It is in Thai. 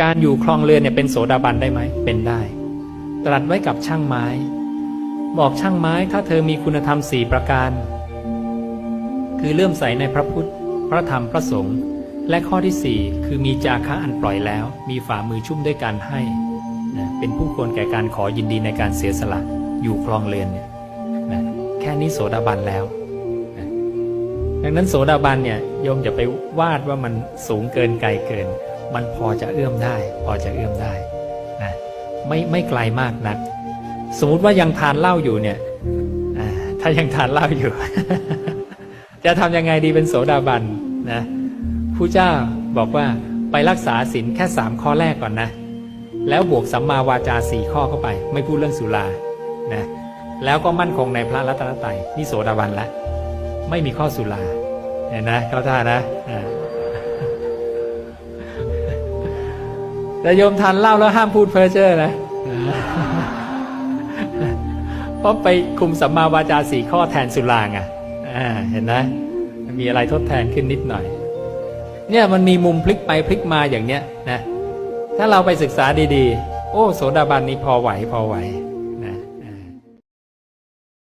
การอยู่คลองเรือนเนี่ยเป็นโสดาบันได้ไหมเป็นได้ ตรัสไว้กับช่างไม้ บอกช่างไม้ถ้าเธอมีคุณธรรมสี่ประการ คือเลื่อมใสในพระพุทธ พระธรรมพระสงฆ์และข้อที่สี่คือมีจาคะอันปล่อยแล้ว มีฝ่ามือชุ่มด้วยการให้นะเป็นผู้ควรแก่การขอยินดีในการเสียสละอยู่คลองเรือนเนี่ยนะแค่นี้โสดาบันแล้วนะดังนั้นโสดาบันเนี่ยโยมจะไปวาดว่ามันสูงเกินไกลเกิน มันพอจะเอื้อมได้ พอจะเอื้อมได้นะไม่ไม่ไกลมากนัก สมมติว่ายังทานเหล้าอยู่เนี่ยถ้ายังทานเหล้าอยู่ จะทำยังไงดีเป็นโสดาบันนะผู้เจ้าบอกว่าไปรักษาศีลแค่สามข้อแรกก่อนนะ แล้วบวกสัมมาวาจาสี่ข้อเข้าไป ไม่พูดเรื่องสุรานะแล้วก็มั่นคงในพระรัตนตรัยนี่โสดาบันละ ไม่มีข้อสุราเห็นนะเข้าท่านะ แต่โยมทานเหล้าแล้วห้ามพูดเพ้อเจ้อนะเพราะไปคุมสัมมาวาจาสี่ข้อแทนสุราไงอ่าเห็นไหมมีอะไรทดแทนขึ้นนิดหน่อย เนี่ยมันมีมุมพลิกไปพลิกมาอย่างเนี้ยนะถ้าเราไปศึกษาดีๆ โอ้ โสดาบันนี้พอไหวพอไหว